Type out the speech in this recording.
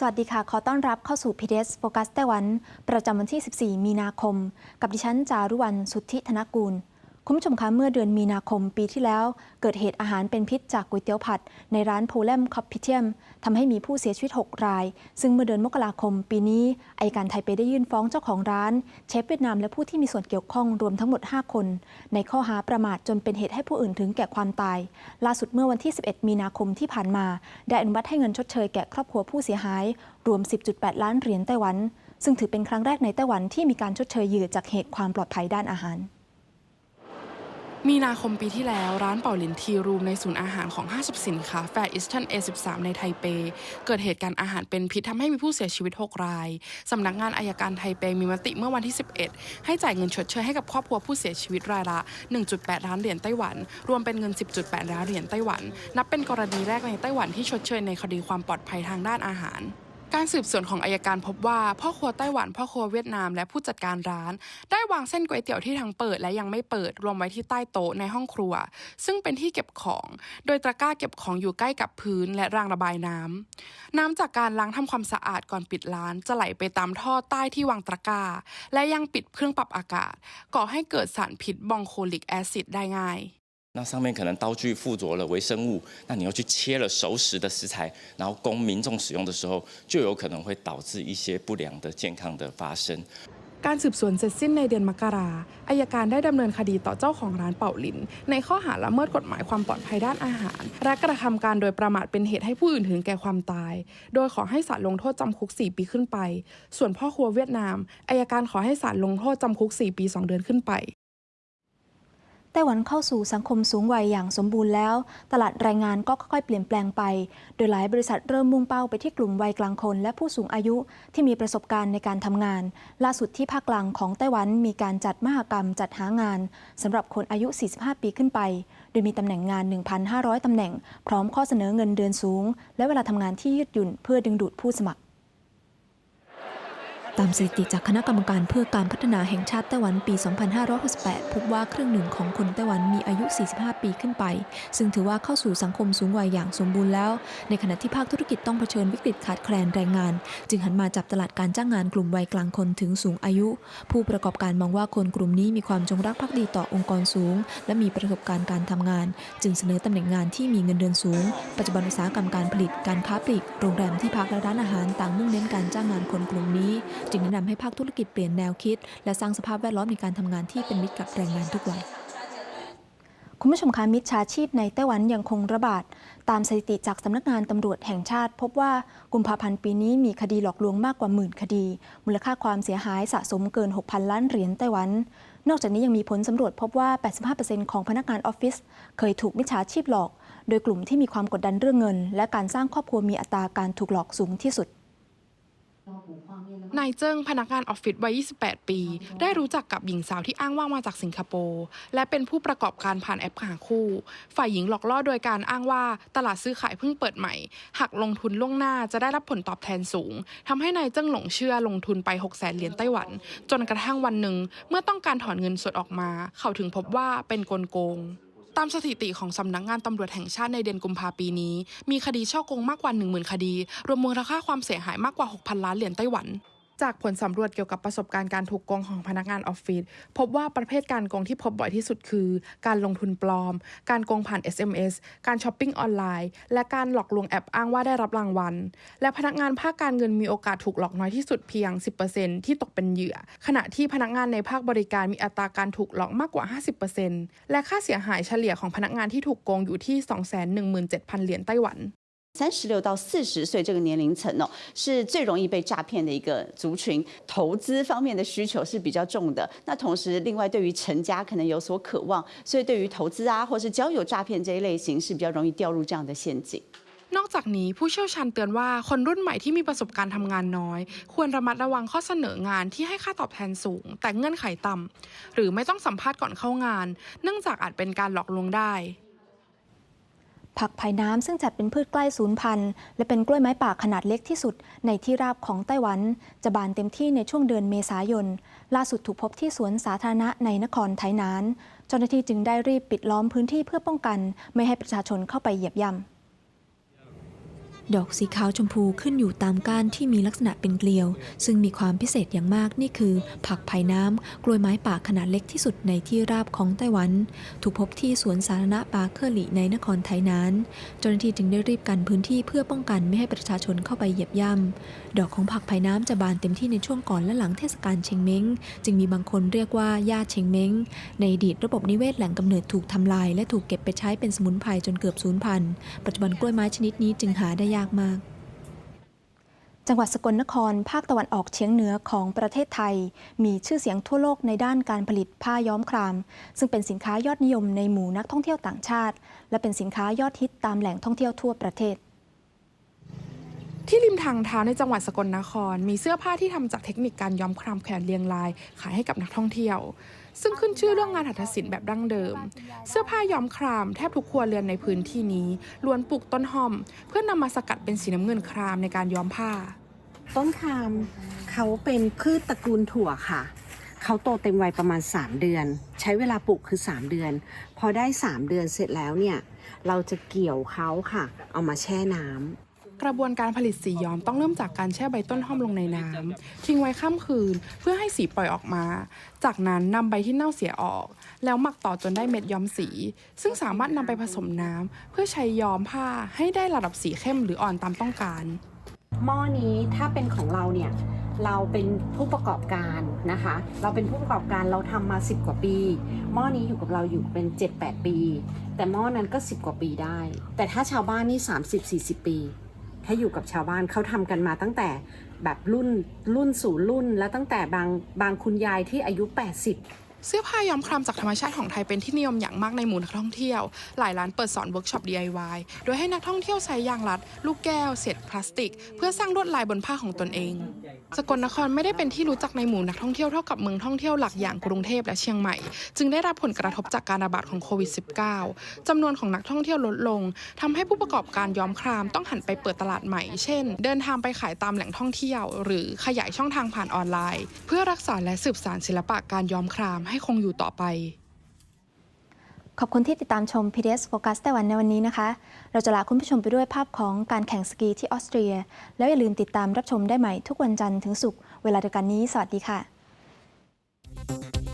สวัสดีค่ะ ขอต้อนรับเข้าสู่ PDS Focus ไต้หวัน ประจำวันที่ 14 มีนาคม กับดิฉันจารุวรรณสุทธิธนกูล คุณผู้ชมคะเมื่อเดือนมีนาคมปีที่แล้ว เกิดเหตุอาหารเป็นพิษจากก๋วยเตี๋ยวผัด ในร้านโพเลมคอปพิเทียมทำให้มีผู้เสียชีวิต 6 ราย ซึ่งเมื่อเดือนมกราคมปีนี้อายการไทเปได้ยื่นฟ้องเจ้าของร้าน เชฟเวียดนามและผู้ที่มีส่วนเกี่ยวข้องรวมทั้งหมด 5 คน ในข้อหาประมาทจนเป็นเหตุให้ผู้อื่นถึงแก่ความตาย ล่าสุดเมื่อวันที่ 11 มีนาคมที่ผ่านมา ได้อนุมัติให้เงินชดเชยแก่ครอบครัวผู้เสียหาย รวม 10.8 ล้านเหรียญไต้หวัน ซึ่งถือเป็นครั้งแรกในไต้หวันที่มีการชดเชยเหยื่อจากเหตุความปลอดภัยด้านอาหาร มีนาคมปีที่แล้วร้านเป่าหลินทีรูมในศูนย์อาหารของห้างสรรพสินค้าแฟร์อิสตัน A13 ในไทเป เกิดเหตุการณ์อาหารเป็นพิษทำให้มีผู้เสียชีวิต 6 รายสำนักงานอายการไทเปมีมติเมื่อวันที่ 11 ให้จ่ายเงินชดเชยให้กับครอบครัวผู้เสียชีวิตรายละ 1.8 ล้านเหรียญไต้หวัน รวมเป็นเงิน 10.8 ล้านเหรียญไต้หวัน นับเป็นกรณีแรกในไต้หวันที่ชดเชยในคดีความปลอดภัยทางด้านอาหาร การสืบสวนของอายการพบว่า พ่อครัวไต้หวัน พ่อครัวเวียดนาม และผู้จัดการร้าน ได้วางเส้นก๋วยเตี๋ยวที่ทั้งเปิดและยังไม่เปิดรวมไว้ที่ใต้โต๊ะในห้องครัว ซึ่งเป็นที่เก็บของ โดยตะกร้าเก็บของอยู่ใกล้กับพื้นและรางระบายน้ำน้ำจากการล้างทำความสะอาดก่อนปิดร้าน จะไหลไปตามท่อใต้ที่วางตะกร้า และยังปิดเครื่องปรับอากาศ ก่อให้เกิดสารพิษบองโคลิกแอซิดได้ง่าย 那上面可能刀具附着了微生物，那你又去切了熟食的食材，然后供民众使用的时候，就有可能会导致一些不良的健康的发生。 การสืบสวนเสร็จสิ้นในเดือนมกราอายการได้ดำเนินคดีต่อเจ้าของร้านเป่าหลิน ในข้อหาละเมิดกฎหมายความปลอดภัยด้านอาหาร และกระทำการโดยประมาทเป็นเหตุให้ผู้อื่นถึงแก่ความตาย โดยขอให้ศาลลงโทษจำคุก 4 ปีขึ้นไป ส่วนพ่อครัวเวียดนามอายการขอให้ศาลลงโทษจำคุก 4 ปี 2 เดือนขึ้นไป ไ ต้หวันเข้าสู่สังคมสูงวัยอย่างสมบูรณ์แล้ว ตลาดแรงงานก็ค่อยๆเปลี่ยนแปลงไป โดยหลายบริษัทเริ่มมุ่งเป้าไปที่กลุ่มวัยกลางคน และผู้สูงอายุที่มีประสบการณ์ในการทำงาน ล่าสุดที่ภาคกลางของไต้หวันมีการจัดมหกรรมจัดหางานสำหรับคนอายุ 45 ปีขึ้นไป โดยมีตำแหน่งงาน 1,500ตำแหน่ง พร้อมข้อเสนอเงินเดือนสูง และเวลาทำงานที่ยืดหยุ่นเพื่อดึงดูดผู้สมัคร ตามสถิติจากคณะกรรมการเพื่อการพัฒนาแห่งชาติไต้หวันปี 2568 พบว่าครึ่งหนึ่งของคนไต้หวันมีอายุ 45 ปีขึ้นไป ซึ่งถือว่าเข้าสู่สังคมสูงวัยอย่างสมบูรณ์แล้ว ในขณะที่ภาคธุรกิจต้องเผชิญวิกฤตขาดแคลนแรงงาน จึงหันมาจับตลาดการจ้างงานกลุ่มวัยกลางคนถึงสูงอายุ ผู้ประกอบการมองว่าคนกลุ่มนี้มีความจงรักภักดีต่อองค์กรสูง และมีประสบการณ์การทำงาน จึงเสนอตำแหน่งงานที่มีเงินเดือนสูง ปัจจุบันอุตสาหกรรมการผลิต การค้าปลีก โรงแรมที่พักและร้านอาหารต่างมุ่งเน้นการจ้างงานคนกลุ่มนี้จึงแนะนำให้ภาคธุรกิจเปลี่ยนแนวคิด และสร้างสภาพแวดล้อมในการทำงานที่เป็นมิตรกับแรงงานทุกวัยคุณผู้ชมคะมิจฉาชีพในไต้หวันยังคงระบาด ตามสถิติจากสำนักงานตำรวจแห่งชาติ พบว่ากุมภาพันธ์ปีนี้มีคดีหลอกลวงมากกว่าหมื่นคดี มูลค่าความเสียหายสะสมเกิน 6,000 ล้านเหรียญไต้หวัน นอกจากนี้ยังมีผลสำรวจพบว่า 85%ของพนักงานออฟฟิศเคยถูกมิจฉาชีพหลอก โดยกลุ่มที่มีความกดดันเรื่องเงิน และการสร้างครอบครัวมีอัตราการถูกหลอกสูงที่สุด นายเจิ้งพนักงานออฟฟิศวัย 28 ปี ได้รู้จักกับหญิงสาวที่อ้างว่ามาจากสิงคโปร์และเป็นผู้ประกอบการผ่านแอปหาคู่ ฝ่ายหญิงหลอกล่อโดยการอ้างว่าตลาดซื้อขายเพิ่งเปิดใหม่ หากลงทุนล่วงหน้าจะได้รับผลตอบแทนสูงทำให้นายเจิ้งหลงเชื่อลงทุนไป 6 0แสนเหรียญไต้หวัน จนกระทั่งวันหนึ่ง เมื่อต้องการถอนเงินสดออกมา เขาถึงพบว่าเป็นกลโกงตามสถิติของสำนักงงานตำรวจแห่งชาติในเดือนกุมภาปีนี้ มีคดีช่อโกงมากกว่า 10,000 คดี รวมมูลค่าความเสียหายมากกว่า 6,000 ล้านเหรียญไต้หวัน จากผลสำรวจเกี่ยวกับประสบการณ์การถูกโกงของพนักงานออฟฟิศพบว่าประเภทการโกงที่พบบ่อยที่สุดคือ การลงทุนปลอม การโกงผ่าน SMS การช้อปปิ้งออนไลน์ และการหลอกลวงแอปอ้างว่าได้รับรางวัล และพนักงานภาคการเงินมีโอกาสถูกหลอกน้อยที่สุดเพียง 10%ที่ตกเป็นเหยื่อ ขณะที่พนักงานในภาคบริการมีอัตราการถูกหลอกมากกว่า 50%และค่าเสียหายเฉลี่ยของพนักงานที่ถูกโกงอยู่ที่ 217,000 เหรียญไต้หวัน 三十六到四十岁这个年龄层哦，是最容易被诈骗的一个族群。投资方面的需求是比较重的，那同时另外对于成家可能有所渴望，所以对于投资啊或是交友诈骗这一类型是比较容易掉入这样的陷阱。 นอกจากนี้ผู้เชี่ยวชาญเตือนว่าคนรุ่นใหม่ที่มีประสบการณ์ทำงานน้อย ควรระมัดระวังข้อเสนองานที่ให้ค่าตอบแทนสูง แต่เงื่อนไขต่ำหรือไม่ต้องสัมภาษณ์ก่อนเข้างาน เนื่องจากอาจเป็นการหลอกลวงได้ ผักไผ่น้ำซึ่งจัดเป็นพืชใกล้สูญพันธุ์และเป็นกล้วยไม้ป่าขนาดเล็กที่สุดในที่ราบของไต้หวัน จะบานเต็มที่ในช่วงเดือนเมษายน ล่าสุดถูกพบที่สวนสาธารณะในนครไทนาน เจ้าหน้าที่จึงได้รีบปิดล้อมพื้นที่เพื่อป้องกัน ไม่ให้ประชาชนเข้าไปเหยียบย่ำ ดอกสีขาวชมพูขึ้นอยู่ตามก้านที่มีลักษณะเป็นเกลียว ซึ่งมีความพิเศษอย่างมากนี่คือ ผักไผ่น้ำกล้วยไม้ป่าขนาดเล็กที่สุดในที่ราบของไต้หวัน ถูกพบที่สวนสาธารณะปาเคอร์หลีในนครไทนานเจ้าหน้าที่จึงได้รีบกันพื้นที่เพื่อป้องกันไม่ให้ประชาชนเข้าไปเหยียบย่ำดอกของผักไผ่น้ำจะบานเต็มที่ในช่วงก่อนและหลังเทศกาลเชงเม้ง จึงมีบางคนเรียกว่าย่าเชงเม้ง ในอดีตระบบนิเวศแหล่งกำเนิดถูกทำลาย และถูกเก็บไปใช้เป็นสมุนไพรจนเกือบสูญพันธุ์ปัจจุบันกล้วยไม้ชนิดนี้จึงหาได้ยากมาก จังหวัดสกลนครภาคตะวันออกเฉียงเหนือของประเทศไทย มีชื่อเสียงทั่วโลกในด้านการผลิตผ้าย้อมคราม ซึ่งเป็นสินค้ายอดนิยมในหมู่นักท่องเที่ยวต่างชาติ และเป็นสินค้ายอดฮิตตามแหล่งท่องเที่ยวทั่วประเทศที่ริมทางเท้าในจังหวัดสกลนคร มีเสื้อผ้าที่ทำจากเทคนิคการย้อมครามแขวนเรียงราย ขายให้กับนักท่องเที่ยว ซึ่งขึ้นชื่อเรื่องงานหัตถศิลป์แบบดั้งเดิม เสื้อผ้าย้อมครามแทบทุกครัวเรือนในพื้นที่นี้ล้วนปลูกต้นหอม เพื่อนำมาสกัดเป็นสีน้ำเงินครามในการย้อมผ้า ต้นครามเขาเป็นพืชตระกูลถั่วค่ะเขาโตเต็มวัยประมาณ 3 เดือน ใช้เวลาปลูกคือ 3 เดือน พอได้ 3 เดือนเสร็จแล้วเนี่ย เราจะเกี่ยวเขาค่ะ เอามาแช่น้ำ กระบวนการผลิตสีย้อมต้องเริ่มจากการแช่ใบต้นหอมลงในน้ำทิ้งไว้ข้ามคืนเพื่อให้สีปล่อยออกมา จากนั้นนำใบที่เน่าเสียออก แล้วหมักต่อจนได้เม็ดย้อมสี ซึ่งสามารถนำไปผสมน้ำเพื่อใช้ย้อมผ้าให้ได้ระดับสีเข้มหรืออ่อนตามต้องการ หม้อนี้ถ้าเป็นของเราเนี่ยเราเป็นผู้ประกอบการนะคะ เราเป็นผู้ประกอบการเราทำมา 10 กว่าปี หม้อนี้อยู่กับเราอยู่เป็น 7-8 ปี แต่หม้อนั้นก็ 10 กว่าปีได้ แต่ถ้าชาวบ้านนี่ 30-40 ปี ให้อยู่กับชาวบ้านเขาทำกันมาตั้งแต่แบบรุ่นรุ่นสู่รุ่น แล้วตั้งแต่บางบางคุณยายที่อายุ 80 เสื้อผ้าย้อมครามจากธรรมชาติของไทยเป็นที่นิยมอย่างมากในหมู่นักท่องเที่ยว หลายร้านเปิดสอนเวิร์กช็อป DIY โดยให้นักท่องเที่ยวใช้ยางรัด ลูกแก้ว เศษพลาสติก เพื่อสร้างลวดลายบนผ้าของตนเอง สกลนครไม่ได้เป็นที่รู้จักในหมู่นักท่องเที่ยวเท่ากับเมืองท่องเที่ยวหลักอย่างกรุงเทพและเชียงใหม่ จึงได้รับผลกระทบจากการระบาดของโควิด -19 จำนวนของนักท่องเที่ยวลดลงทำให้ผู้ประกอบการย้อมครามต้องหันไปเปิดตลาดใหม่ เช่น เดินทางไปขายตามแหล่งท่องเที่ยว หรือขยายช่องทางผ่านออนไลน์ เพื่อรักษาและสืบสานศิลปะการย้อมครามให้คงอยู่ต่อไป ขอบคุณที่ติดตามชม PDS Focus ไต้หวันในวันนี้นะคะ เราจะลาคุณผู้ชมไปด้วยภาพของการแข่งสกีที่ออสเตรีย แล้วอย่าลืมติดตามรับชมได้ใหม่ทุกวันจันทร์ถึงศุกร์เวลาเดียวกันนี้ สวัสดีค่ะ